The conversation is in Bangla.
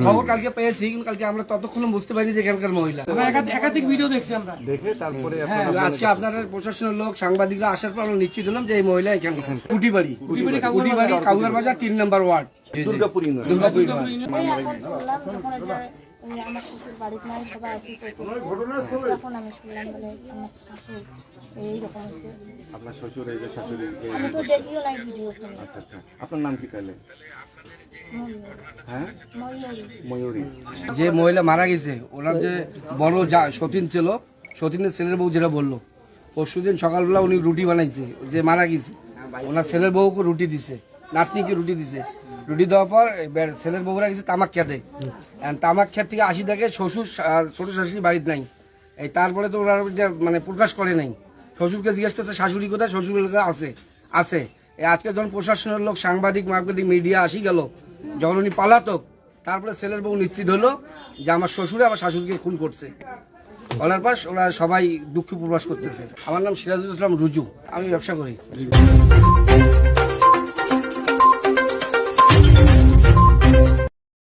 খবর কালকে পেয়েছি কিন্তু কালকে আমরা ততক্ষণ বুঝতে পারিনি যে এখানকার মহিলা। একাধিক- ভিডিও দেখছি আমরা। দেখে তারপরে হ্যাঁ, আপনারা আজকে আপনাদের প্রশাসনের লোক সাংবাদিকরা আসার পর আমরা নিশ্চিত হলাম যে এই মহিলা এখানে কুটিবাড়ি। কুটিবাড়ি কাউয়ার বাজার। তিন নম্বর ওয়ার্ড। দুর্গাপুর দুর্গাপুর ওয়ার্ড এই এখন শুনলাম যখন ওই যে ওই আমার শ্বশুর বাড়িতে নাই সবাই আসি তখন আমি শুনলাম বলে আমার শাশুড় এইরকম হয়েছে। আপনার শ্বশুর এই যে শাশুড়ি আমি তো দেখিও নাই ভিডিও আচ্ছা আচ্ছা। আপনার নাম কি তাহলে? হ্যাঁ ময়ূরী। যে মহিলা মারা গেছে, ওনার যে বড় যা সতীন ছিল, সতীনের ছেলের বউ যেটা বলল, পরশুদিন সকালবেলা উনি রুটি বানাইছে, যে মারা গেছে, ওনার ছেলের বউকে রুটি দিছে, নাতনিকে রুটি দিছে। রুটি দেওয়ার পর ছেলের বউরা গেছে তামাক খেতে তামাক খেত থেকে আসি থাকে শ্বশুর ছোট শাশুড়ি বাড়িতে নাই। এই তারপরে তো এটা মানে প্রকাশ করে নাই। শ্বশুরকে জিজ্ঞেস করছে, শাশুড়ি কোথায়? শ্বশুর আছে আছে। আজকে যখন প্রশাসনের লোক সাংবাদিক, মার্কেটিং, মিডিয়া আসি গেল যখন উনি পালাতক, তারপরে ছেলের বউ নিশ্চিত হলো যে আমার শ্বশুরে আমার শাশুড়িকে খুন করছে। বলার পাশ ওরা সবাই দুঃখ প্রকাশ করতেছে। আমার নাম সিরাজুল ইসলাম রুজু, আমি ব্যবসা করি।